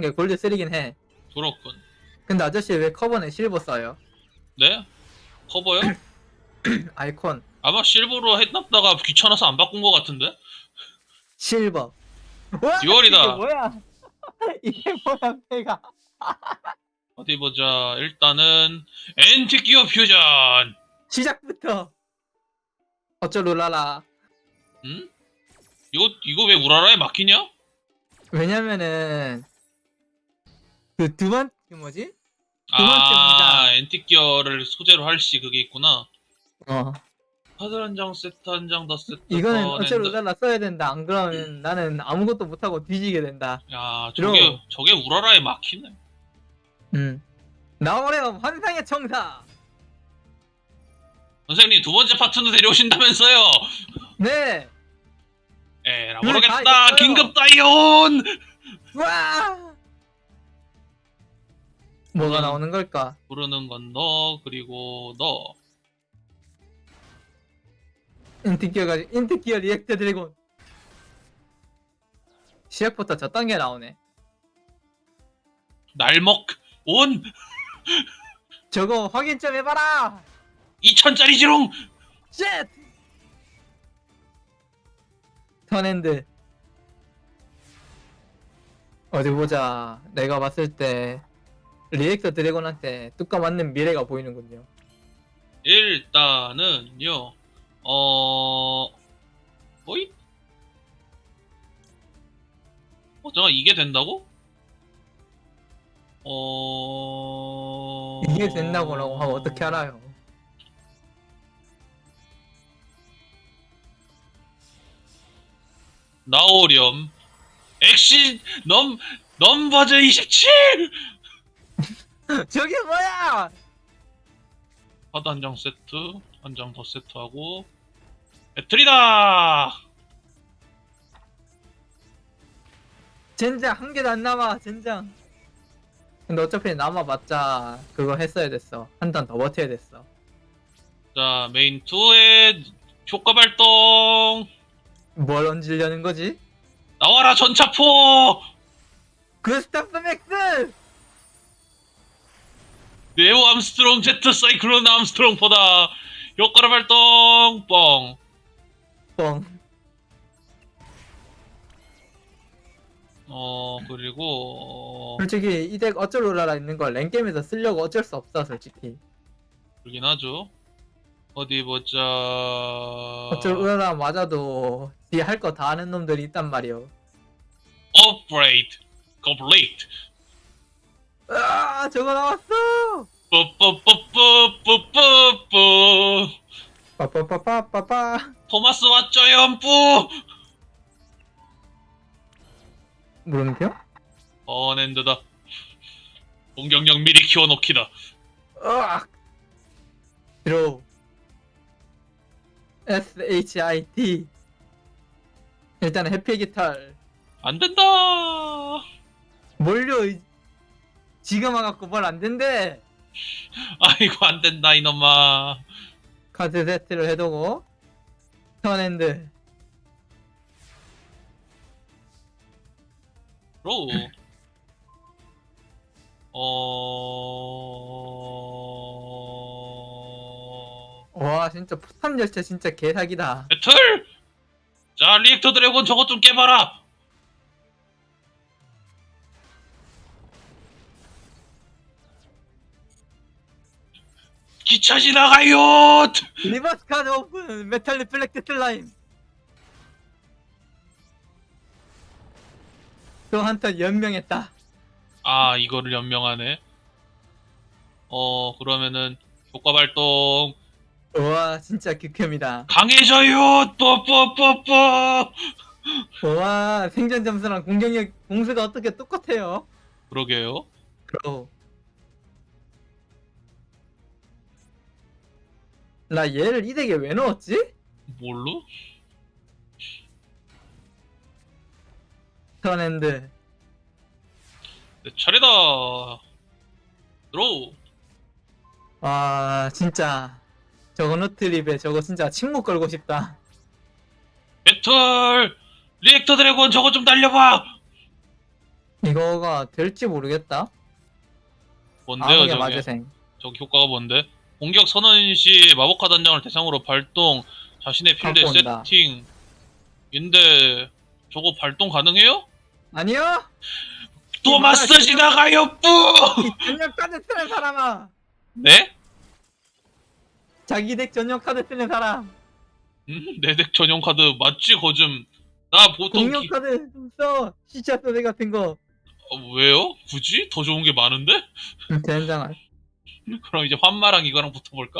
게 골드 3긴 해. 그렇군. 근데 아저씨 왜 커버는 실버 써요? 네? 커버요? 아이콘 아마 실버로 했납다가 귀찮아서 안 바꾼 것 같은데? 실버. 와, 듀얼이다. 이게 뭐야? 이게 뭐야, 배가? 어디 보자. 일단은 엔티기어 퓨전. 시작부터 어쩌룰라라. 응? 이거 이거 왜 우라라에 막히냐? 왜냐면은 그두 번, 그 뭐지? 아, 번째입니다. 엔티기어를 소재로 할 시 그게 있구나. 어. 카드 한 장, 세트 한 장, 더 세트. 이거는 더 랜드- 어쩌룰라라 써야 된다. 안 그러면 나는 아무것도 못하고 뒤지게 된다. 야. 저게 저게 우라라에 막히네. 음. 나오래요 환상의 청사. 선생님 두 번째 파트도 데려오신다면서요? 네. 에라 음, 모르겠다. 긴급 다이온. 와. 뭐가 음. 나오는 걸까? 부르는 건 너 그리고 너. 인티기어가 인티기어 리액트 드래곤. 시작부터 저 단계 나오네. 날먹 온 저거 확인 좀 해봐라. 2천짜리 지롱. 쉣. 턴핸드. 어디 보자. 내가 봤을 때 리액터 드래곤한테 뚜까 맞는 미래가 보이는군요. 일단은요. 어. 어이? 어, 잠깐 이게 된다고? 어. 이게 된다고라고 하면 어떻게 알아요? 나오렴. 엑시 넘 넘버즈 27. 저게 뭐야? 카드 한 장 세트, 한 장 더 세트하고 배틀이다. 젠장 한 개도 안 남아 젠장. 근데 어차피 남아봤자 그거 했어야 됐어. 한 단 더 버텨야 됐어. 자 메인 2의 효과 발동. 뭘 얹으려는 거지? 나와라 전차포. 그 스타프 맥스! 네오 암스트롱 제트 사이클론 암스트롱 포다. 효과를 발동. 뻥. 뻥. 어 그리고 솔직히 이 덱 어쩔로라라 있는 걸 랭게임에서 쓰려고 어쩔 수 없어 솔직히. 그러긴 하죠. 어디 보자. 어쩔로라 맞아도 뒤에 할거 다 아는 놈들이 있단 말이오. 업그레이드. complete. 아 저거 나왔어! 뿌뿌뿌뿌뿌뿌뿌. 빠빠빠빠빠빠. 토마스 왔죠 연뿌. 물음표? 어낸드다. 공격력 미리 키워놓기다. 으악! 드로우. S-H-I-T. 일단은 해피 기탈. 안 된다. 몰려, 이- 지금 와갖고 뭘 안 된대. 아이고 안 된다 이놈아. 카드 세트를 해두고. 턴핸드. 로우. 어. 와, 진짜 포탄 열차 진짜 개사기다. 배틀. 자 리액터 드래곤 저것 좀 깨봐라. 기차 지나가요. 리버스 카드 오픈! 메탈 리플렉트 슬라임! 또 한턴 연명했다. 아 이거를 연명하네. 어 그러면은 효과 발동 와, 진짜 극혐이다. 강해져요. 뽀뽀뽀뽀. 와, 생존 점수랑 공격력, 공수가 어떻게 똑같아요? 그러게요. 그럼. 나 얘를 이 덱에 왜 넣었지? 뭘로? 턴핸드. 내 차례다. 드로우. 와, 진짜. 저거 노트립에 저거 진짜 침묵 걸고 싶다. 배틀. 리액터 드래곤 저거 좀 날려봐. 이거가 될지 모르겠다. 뭔데요 저게? 마재생. 저기 효과가 뭔데? 공격 선언 시 마법카 단장을 대상으로 발동 자신의 필드에 갖고 온다. 세팅 인데 저거 발동 가능해요? 아니요? 또이 마사지 나가요 뿌! 이 전용 카드 쓰는 사람아! 네? 자기 덱 전용 카드 쓰는 사람! 음, 내덱 전용 카드 맞지 거즘 나 보통 공룡 기... 카드 써! 시차 소리 같은 거. 어, 왜요? 굳이? 더 좋은 게 많은데? 음, 젠장할. 그럼 이제 환마랑 이거랑 붙어볼까?